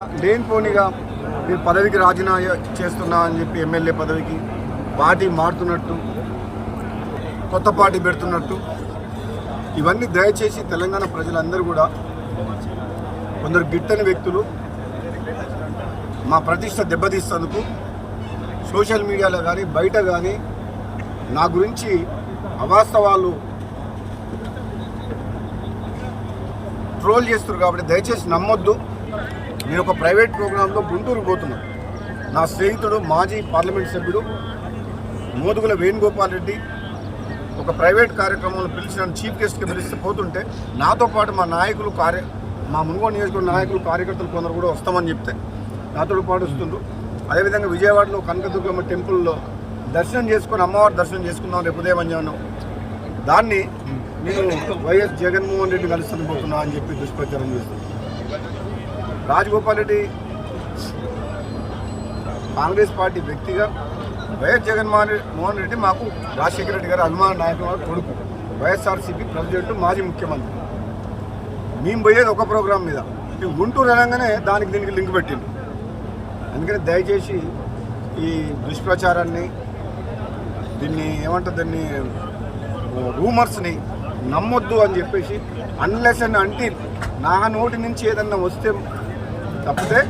లేనిపోనిగా మీరు పదవికి రాజీనామా చేస్తున్నా అని చెప్పి ఎమ్మెల్యే పదవికి పార్టీ మారుతున్నట్టు కొత్త పార్టీ పెడుతున్నట్టు ఇవన్నీ దయచేసి తెలంగాణ ప్రజలందరూ కూడా కొందరు గిట్టని వ్యక్తులు మా ప్రతిష్ట దెబ్బతీస్తందుకు సోషల్ మీడియాలో కానీ బయట కానీ నా గురించి అవాస్తవాలు ట్రోల్ చేస్తారు కాబట్టి దయచేసి నమ్మొద్దు. నేను ఒక ప్రైవేట్ ప్రోగ్రాంలో గుంటూరు పోతున్నా. నా స్నేహితుడు మాజీ పార్లమెంట్ సభ్యుడు మోదుగుల వేణుగోపాల్ రెడ్డి ఒక ప్రైవేట్ కార్యక్రమంలో పిలిచిన చీఫ్ గెస్ట్కి పిలిస్తే పోతుంటే నాతో పాటు మా నాయకులు కార్య మా మునుగోడు నియోజకవర్గ నాయకులు కార్యకర్తలు కొందరు కూడా వస్తామని చెప్తే నాతో పాటు వస్తుండ్రు. అదేవిధంగా విజయవాడలో కనకదుర్గమ్మ టెంపుల్లో దర్శనం చేసుకొని అమ్మవారి దర్శనం చేసుకుందాం రేపు ఉదయం మధ్యాహ్నం దాన్ని నేను వైఎస్ జగన్మోహన్ రెడ్డి కలుస్తాను పోతున్నా అని చెప్పి దుష్ప్రచారం చేస్తున్నాను రాజగోపాల్ రెడ్డి కాంగ్రెస్ పార్టీ వ్యక్తిగా వైఎస్ జగన్మోహన్ మోహన్ రెడ్డి మాకు రాజశేఖర రెడ్డి గారు అభిమాన నాయకుడు కొడుకు. వైఎస్ఆర్సీపీ ప్రెసిడెంట్ మాజీ ముఖ్యమంత్రి. మేము పోయేది ఒక ప్రోగ్రాం మీద. ఈ గుంటూరు అనగానే దానికి దీనికి లింక్ పెట్టిండు. అందుకని దయచేసి ఈ దుష్ప్రచారాన్ని దీన్ని ఏమంటారు దీన్ని రూమర్స్ని నమ్మొద్దు అని చెప్పేసి అన్లెస్ అండ్ అంటే నా నోటి నుంచి ఏదన్నా వస్తే 나쁘대?